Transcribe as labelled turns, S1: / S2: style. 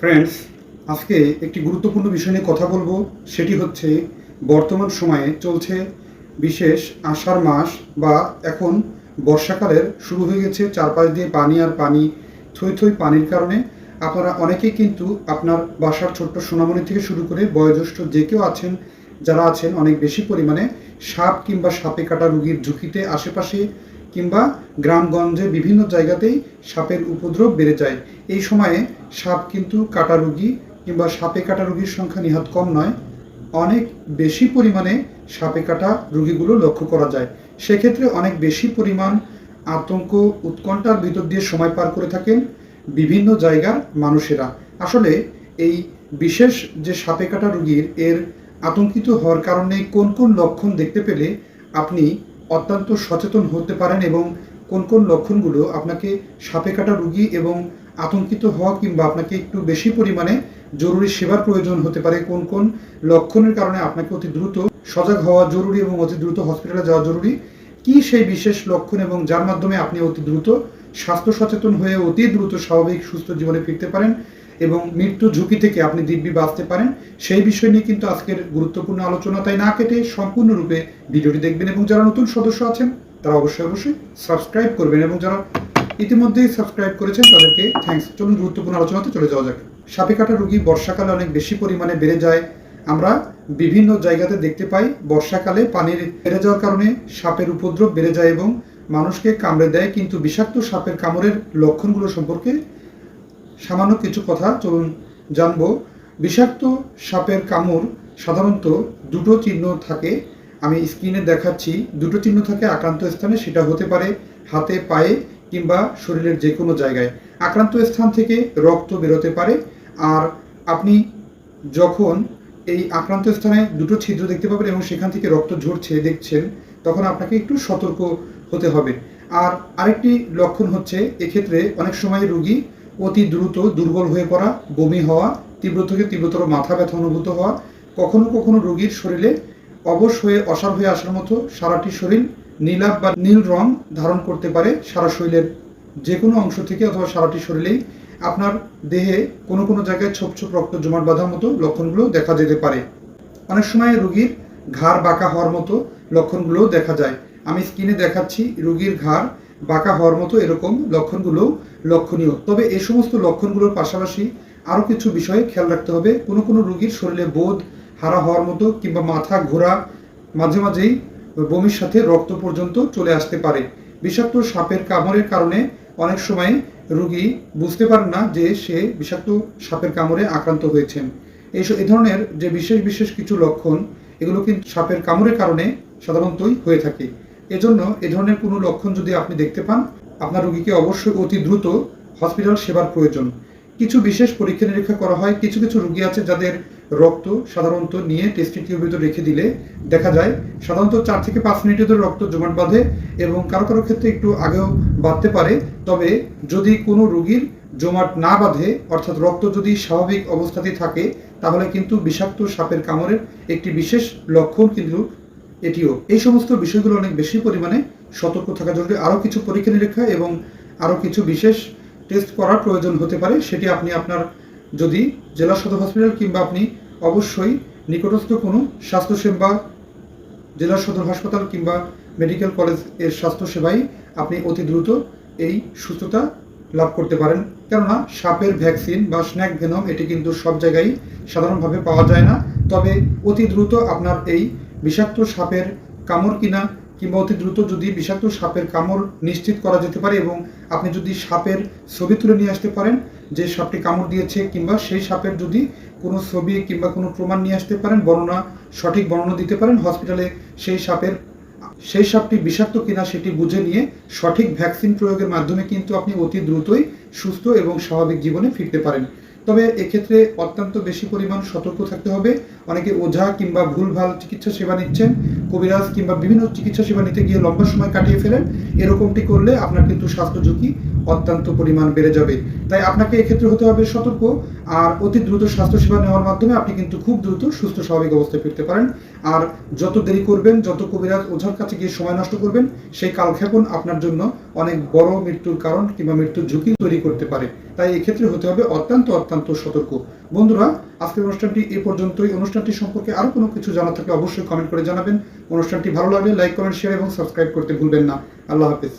S1: Friends আজকে একটি গুরুত্বপূর্ণ বিষয় নিয়ে কথা বলব। সেটি হচ্ছে বর্তমান সময়ে চলছে বিশেষ আষাঢ় মাস বা এখন বর্ষাকালের শুরু হয়ে গেছে চারপাশ দিয়ে পানি আর পানি, থই থই পানির কারণে। আপনারা অনেকেই কিন্তু আপনার বাসার ছোট্ট সোনামণি থেকে শুরু করে বয়োজ্যেষ্ঠ যে কেউ আছেন, যারা আছেন অনেক বেশি পরিমাণে সাপ কিংবা সাপে কাটা রুগীর ঝুঁকিতে আশেপাশে কিংবা গ্রামগঞ্জে বিভিন্ন জায়গাতেই সাপের উপদ্রব বেড়ে যায়। এই সময়ে সাপ কিন্তু কাটা রুগী কিংবা সাপে কাটা রুগীর সংখ্যা নিহাত কম নয়, অনেক বেশি পরিমাণে সাপে কাটা রুগীগুলো লক্ষ্য করা যায়। সেক্ষেত্রে অনেক বেশি পরিমাণ আতঙ্ক উৎকণ্ঠার ভিতর দিয়ে সময় পার করে থাকেন বিভিন্ন জায়গার মানুষেরা। আসলে এই বিশেষ যে সাপে কাটা রোগীর এর আতঙ্কিত হওয়ার কারণে কোন কোন লক্ষণ দেখতে পেলে আপনি অত্যন্ত সচেতন হতে পারেন এবং কোন কোন লক্ষণগুলো আপনাকে সাপে কাটা রুগী এবং আতঙ্কিত হওয়া কিংবা আপনাকে একটু বেশি পরিমাণে জরুরি সেবার প্রয়োজন হতে পারে, কোন কোন লক্ষণের কারণে আপনাকে অতি দ্রুত সজাগ হওয়া জরুরি এবং অতি দ্রুত হসপিটালে যাওয়া জরুরি? কি সেই বিশেষ লক্ষণ এবং যার মাধ্যমে আপনি অতি দ্রুত স্বাস্থ্য সচেতন হয়ে অতি দ্রুত স্বাভাবিক সুস্থ জীবনে ফিরতে পারেন? এবং মৃত্যু ঝুঁকি থেকে আপনি দিব্যি বাঁচতে পারেন। সেই বিষয় নিয়ে কিন্তু আজকের গুরুত্বপূর্ণ আলোচনা তাই না কেটে সম্পূর্ণরূপে ভিডিওটি দেখবেন এবং যারা নতুন সদস্য আছেন, তারা অবশ্যই অবশ্যই সাবস্ক্রাইব করবেন এবং যারা ইতিমধ্যেই সাবস্ক্রাইব করেছেন, তাদেরকে থ্যাঙ্কস চলুন গুরুত্বপূর্ণ আলোচনাতে চলে যাওয়া যাক। সাপে কাটা রোগী বর্ষাকালে অনেক বেশি পরিমাণে বেড়ে যায়। আমরা বিভিন্ন জায়গাতে দেখতে পাই, বর্ষাকালে পানির বেড়ে যাওয়ার কারণে সাপের উপদ্রব বেড়ে যায় এবং মানুষকে কামড়ে দেয়, কিন্তু বিষাক্ত সাপের কামড়ের লক্ষণগুলো সম্পর্কে সামান্য কিছু কথা চলুন জানব। বিষাক্ত সাপের কামড় সাধারণত দুটো চিহ্ন থাকে। আমি স্ক্রিনে দেখাচ্ছি, দুটো চিহ্ন থাকে আক্রান্ত স্থানে, সেটা হতে পারে হাতে, পায়ে কিংবা শরীরের যে কোনো জায়গায়। আক্রান্ত স্থান থেকে রক্ত বেরোতে পারে। আর আপনি যখন এই আক্রান্ত স্থানে দুটো ছিদ্র দেখতে পাবেন এবং সেখান থেকে রক্ত ঝরছে, দেখছেন, তখন আপনাকে একটু সতর্ক হতে হবে। আর আরেকটি লক্ষণ হচ্ছে, এক্ষেত্রে অনেক সময় রোগী অতি দ্রুত দুর্বল হয়ে পড়া, বমি হওয়া, তীব্র থেকে তীব্রতর মাথা ব্যথা অনুভূত হওয়া, কখনো কখনো রোগীর শরীরে অবশ হয়ে অসার হয়ে আসার মতো সারাটি শরীর নীলাভ বা নীল রং ধারণ করতে পারে সারা শরীরের যে কোনো অংশ থেকে অথবা সারাটি শরীরেই। আপনার দেহে কোনো কোনো জায়গায় ছোপ ছোপ রক্ত জমাট বাঁধার মতো লক্ষণগুলো দেখা যেতে পারে। অনেক সময় রোগীর ঘাড় বাঁকা হওয়ার মতো লক্ষণগুলো দেখা যায়। আমি স্ক্রিনে দেখাচ্ছি রোগীর ঘাড় বাঁকা হওয়ার মতো এরকম লক্ষণগুলো লক্ষণীয়। তবে এই সমস্ত লক্ষণগুলোর পাশাপাশি আরও কিছু বিষয়ে খেয়াল রাখতে হবে। কোনো কোনো রোগীর শরীরে বোধ, হারা হওয়ার মতো কিংবা মাথা ঘোরা মাঝে মাঝেই বমির সাথে রক্ত পর্যন্ত চলে আসতে পারে। বিষাক্ত সাপের কামড়ের কারণে অনেক সময় রোগী বুঝতে পারেন না যে সে বিষাক্ত সাপের কামড়ে আক্রান্ত হয়েছেন। এই এই ধরনের যে বিশেষ বিশেষ কিছু লক্ষণ, এগুলো কিন্তু সাপের কামড়ের কারণে সাধারণতই হয়ে থাকে। এজন্য এ ধরনের কোনো লক্ষণ যদি আপনি দেখতে পান আপনার রোগীকে অবশ্যই অতি দ্রুত হসপিটাল সেবার প্রয়োজন। কিছু বিশেষ পরীক্ষা নিরীক্ষা করা হয়। কিছু কিছু রুগী আছে যাদের রক্ত সাধারণত নিয়ে টেস্টিং টিউবের ভিতর রেখে দিলে দেখা যায়, সাধারণত চার থেকে পাঁচ মিনিটের ধরে রক্ত জমাট বাঁধে এবং কারও কারও ক্ষেত্রে একটু আগেও বাঁধতে পারে। তবে যদি কোনো রুগীর জমাট না বাঁধে, অর্থাৎ রক্ত যদি স্বাভাবিক অবস্থাতেই থাকে, তাহলে কিন্তু বিষাক্ত সাপের কামড়ের একটি বিশেষ লক্ষণ কিন্তু এটিও। এই সমস্ত বিষয়গুলো অনেক বেশি পরিমাণে সতর্ক থাকা জরুরি। আরও কিছু পরীক্ষা নিরীক্ষা এবং আরও কিছু বিশেষ টেস্ট করার প্রয়োজন হতে পারে। সেটি আপনি আপনার যদি জেলা সদর হসপিটাল কিংবা আপনি অবশ্যই নিকটস্থ কোনো স্বাস্থ্যসেবা জেলা সদর হাসপাতাল কিংবা মেডিকেল কলেজের স্বাস্থ্যসেবায় আপনি অতি দ্রুত এই সুস্থতা লাভ করতে পারেন। কেননা সাপের ভ্যাকসিন বা স্ন্যাক ভেনম এটি কিন্তু সব জায়গায় সাধারণভাবে পাওয়া যায় না। তবে অতি দ্রুত আপনার এই বিষাক্ত সাপের কামড় কিনা কিংবা অতি দ্রুত যদি বিষাক্ত সাপের কামড় নিশ্চিত করা যেতে পারে এবং আপনি যদি সাপের ছবি তুলে নিয়ে আসতে পারেন, যে সাপটি কামড় দিয়েছে কিংবা সেই সাপের যদি কোনো ছবি কিংবা কোনো প্রমাণ নিয়ে আসতে পারেন, বর্ণনা, সঠিক বর্ণনা দিতে পারেন, হসপিটালে সেই সাপের, সেই সাপটি বিষাক্ত কিনা সেটি বুঝে নিয়ে সঠিক ভ্যাকসিন প্রয়োগের মাধ্যমে কিন্তু আপনি অতি দ্রুতই সুস্থ এবং স্বাভাবিক জীবনে ফিরতে পারেন। তবে এক্ষেত্রে অত্যন্ত বেশি পরিমাণ সতর্ক থাকতে হবে। অনেকে ওঝা কিংবা ভুলভাল চিকিৎসা সেবা নিচ্ছেন। কবিরাজ কিংবা বিভিন্ন চিকিৎসা সেবা নিতে গিয়ে লম্বা সময় কাটিয়ে ফেলেন, এরকমটি করলে আপনার কিন্তু স্বাস্থ্য ঝুঁকি অত্যন্ত পরিমাণ বেড়ে যাবে। তাই আপনাকে এক্ষেত্রে হতে হবে সতর্ক আর অতি দ্রুত স্বাস্থ্যসেবা নেওয়ার মাধ্যমে আপনি কিন্তু খুব দ্রুত সুস্থ, স্বাভাবিক অবস্থায় ফিরতে পারেন। আর যত দেরি করবেন, যত কবিরাজ ওঝার কাছে গিয়ে সময় নষ্ট করবেন, সেই কালক্ষেপণ আপনার জন্য অনেক বড় মৃত্যুর কারণ কিংবা মৃত্যুর ঝুঁকি তৈরি করতে পারে। তাই এক্ষেত্রে হতে হবে অত্যন্ত অত্যন্ত সতর্ক। বন্ধুরা, আজকের অনুষ্ঠানটি এ পর্যন্তই। অনুষ্ঠানটি সম্পর্কে আরও কোনো কিছু জানা থাকলে অবশ্যই কমেন্ট করে জানাবেন। অনুষ্ঠানটি ভালো লাগলে লাইক কমেন্ট শেয়ার এবং সাবস্ক্রাইব করতে ভুলবেন না। আল্লাহ হাফেজ।